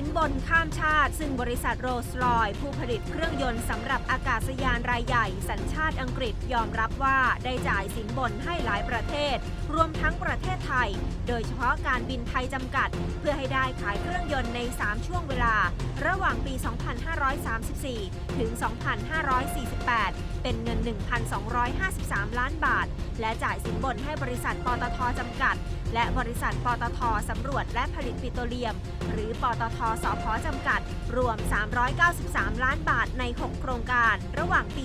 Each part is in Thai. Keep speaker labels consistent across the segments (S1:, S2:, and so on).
S1: สินบนข้ามชาติ ซึ่งบริษัทโรลส์รอยผู้ผลิตเครื่องยนต์สำหรับอากาศยานรายใหญ่ สัญชาติอังกฤษยอมรับว่าได้จ่ายสินบนให้หลายประเทศ รวมทั้งประเทศไทย โดยเฉพาะการบินไทยจำกัด เพื่อให้ได้ขายเครื่องยนต์ใน 3 ช่วงเวลา ระหว่างปี 2534 ถึง 2548 เป็นเงิน 1,253 ล้านบาท และจ่ายสินบนให้บริษัทปตทจำกัด และบริษัทปตทสำรวจและผลิตปิโตรเลียม หรือปตทสพจำกัด รวม 393 ล้านบาทใน 6 โครงการ ระหว่างปี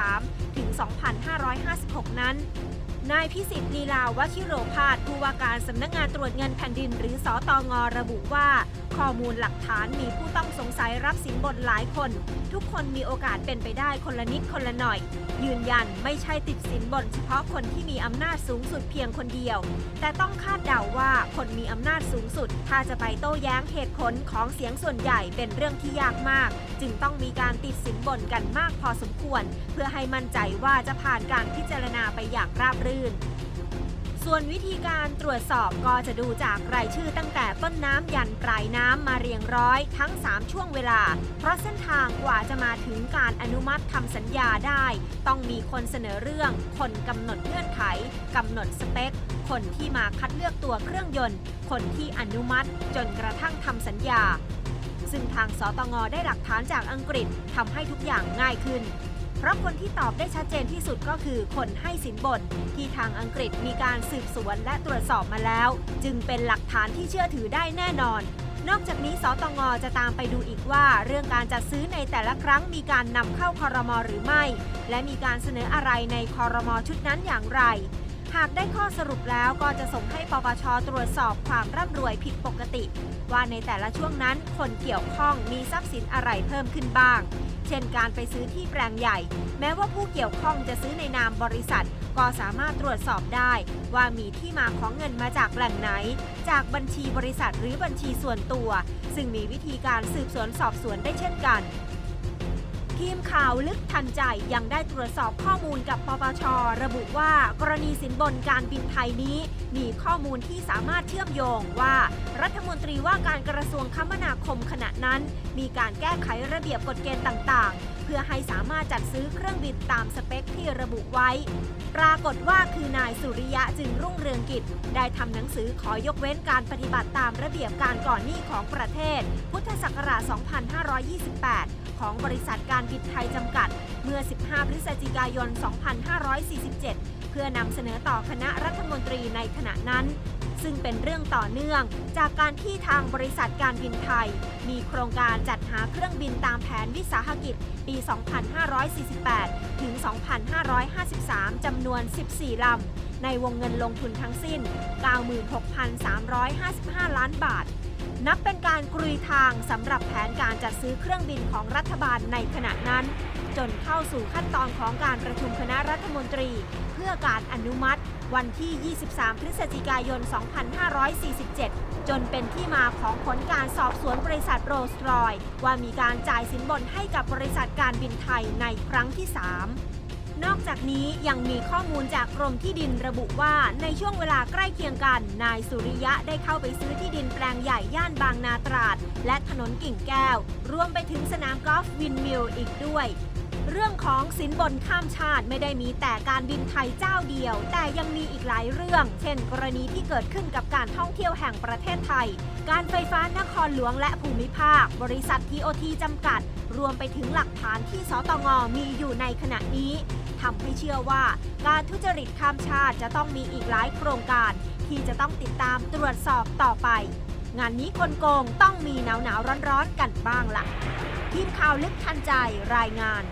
S1: 2543 ถึง 2556 นั้น นายพิสิทธิ์ลีลาวชิโรพาสผู้ว่าการสำนักงานตรวจเงินแผ่นดินหรือสอตองระบุว่า ข้อมูลหลักฐานมีผู้ต้องสงสัยรับสินบนหลายคน ทุกคนมีโอกาสเป็นไปได้คนละนิดคนละหน่อย ยืนยันไม่ใช่ติดสินบนเฉพาะคนที่มีอำนาจสูงสุดเพียงคนเดียว แต่ต้องคาดเดาว่าคนมีอำนาจสูงสุด ถ้าจะไปโต้แย้งเหตุผลของเสียงส่วนใหญ่เป็นเรื่องที่ยากมาก จึงต้องมีการติดสินบนกันมากพอสมควร เพื่อให้มั่นใจว่าจะผ่านการพิจารณาไปอย่างราบรื่นส่วนวิธีการตรวจสอบก็จะดูจากรายชื่อตั้งแต่ต้นน้ำยันปลายน้ำมาเรียงร้อยทั้ง 3 ช่วงเวลา เพราะเส้นทางกว่าจะมาถึงการอนุมัติทำสัญญาได้ ต้องมีคนเสนอเรื่อง คนกำหนดเงื่อนไขกำหนดสเปค คนที่มาคัดเลือกตัวเครื่องยนต์ คนที่อนุมัติจนกระทั่งทำสัญญาซึ่งทางสตงได้หลักฐานจากอังกฤษทำให้ทุกอย่างง่ายขึ้น เพราะคนที่ตอบได้ชัดเจนที่สุดก็คือคนให้สินบนที่ทางอังกฤษมีการสืบสวนและตรวจสอบมาแล้ว จึงเป็นหลักฐานที่เชื่อถือได้แน่นอน นอกจากนี้สตงจะตามไปดูอีกว่า เรื่องการจัดซื้อในแต่ละครั้งมีการนำเข้าคอรมอหรือไม่ และมีการเสนออะไรในคอรมอชุดนั้นอย่างไร หากได้ข้อสรุปแล้วก็จะส่งให้ปปชตรวจสอบความร่ำรวยผิดปกติ ว่าในแต่ละช่วงนั้นคนเกี่ยวข้องมีทรัพย์สินอะไรเพิ่มขึ้นบ้าง เช่นการไปซื้อที่แปลงใหญ่ แม้ว่าผู้เกี่ยวข้องจะซื้อในนามบริษัท ก็สามารถตรวจสอบได้ ว่ามีที่มาของเงินมาจากแหล่งไหน จากบัญชีบริษัทหรือบัญชีส่วนตัว ซึ่งมีวิธีการสืบสวนสอบสวนได้เช่นกัน ทีมข่าวลึกทันใจยังได้ตรวจสอบข้อมูลกับปปช ระบุว่ากรณีสินบนการบินไทยนี้ มีข้อมูลที่สามารถเชื่อมโยงว่า รัฐมนตรีว่าการกระทรวงคมนาคมขณะนั้น มีการแก้ไขระเบียบกฎเกณฑ์ต่างๆ พื่อให้สามารถจัดซื้อเครื่องบินตามสเปคที่ระบุไว้ ปรากฏว่าคือนายสุริยะจึงรุ่งเรืองกิจ ได้ทำหนังสือขอยกเว้นการปฏิบัติตามระเบียบการก่อนหนี้ของประเทศ พุทธศักราช 2528 ของบริษัทการบินไทยจำกัด เมื่อ 15 พฤศจิกายน 2547 เพื่อนำเสนอต่อคณะรัฐมนตรีในขณะนั้น ซึ่งเป็นเรื่องต่อเนื่องจากการที่ทางบริษัทการบินไทย มีโครงการจัดหาเครื่องบินตามแผนวิสาหกิจปี 2548 ถึง 2553 จำนวน 14 ลำ ในวงเงินลงทุนทั้งสิ้น 96,355 ล้านบาท นับเป็นการกรุยทางสำหรับแผนการจัดซื้อเครื่องบินของรัฐบาลในขณะนั้น จนเข้าสู่ขั้นตอนของการประชุมคณะรัฐมนตรี เพื่อการอนุมัติ วันที่ 23 พฤศจิกายน 2547 จนเป็นที่มาของผลการสอบสวนบริษัทโรส์รอย ว่ามีการจ่ายสินบนให้กับบริษัทการบินไทยในครั้งที่ 3นอกจากนี้ยังมีข้อมูลจากกรมที่ดินระบุว่าในช่วงเวลาใกล้เคียงกัน นายสุริยะได้เข้าไปซื้อที่ดินแปลงใหญ่ย่านบางนาตราด และถนนกิ่งแก้ว รวมไปถึงสนามกอล์ฟวินมิลอีกด้วย เรื่องของสินบนข้ามชาติไม่ได้มีแต่การบินไทยเจ้าเดียว แต่ยังมีอีกหลายเรื่อง เช่น กรณีที่เกิดขึ้นกับการท่องเที่ยวแห่งประเทศไทย การไฟฟ้านครหลวงและภูมิภาค บริษัททีโอทีจำกัด รวมไปถึงหลักฐานที่สตงมีอยู่ในขณะนี้ทำให้เชื่อว่า การทุจริตข้ามชาติจะต้องมีอีกหลายโครงการ ที่จะต้องติดตามตรวจสอบต่อไป งานนี้คนโกงต้องมีหนาวหนาวๆร้อนๆกันบ้างล่ะทีมข่าวลึกทันใจรายงาน